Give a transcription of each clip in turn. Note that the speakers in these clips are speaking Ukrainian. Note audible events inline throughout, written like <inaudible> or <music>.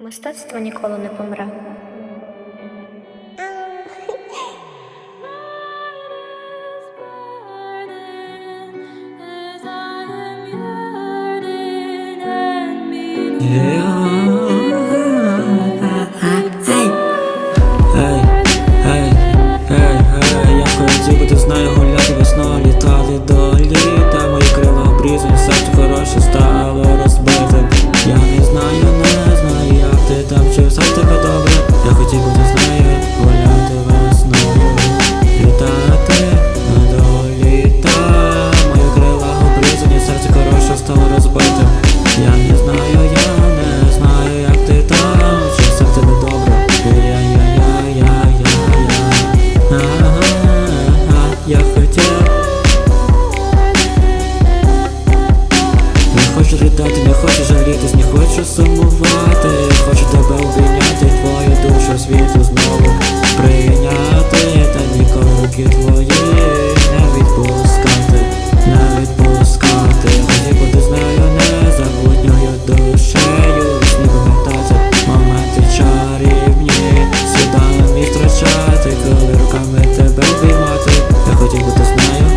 Мистецтво ніколи не помре. Я хочу бути знаю покидати, не хочу жалітись, не хочу сумувати, хочу тебе обійняти, твою душу світу знову прийняти, та ніколи руки твої не відпускати, не відпускати, Мені бути з нею незабутньою душею, не пам'ятати моменти чарівні, світами втрачати, коли руками тебе обіймати, я хотів бути з нею,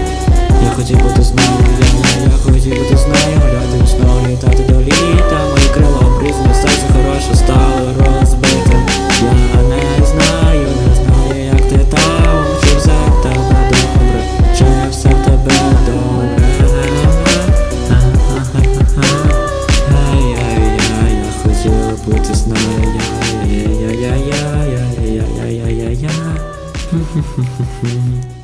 я хотів бути з нею. Хі-хі-хі. <laughs>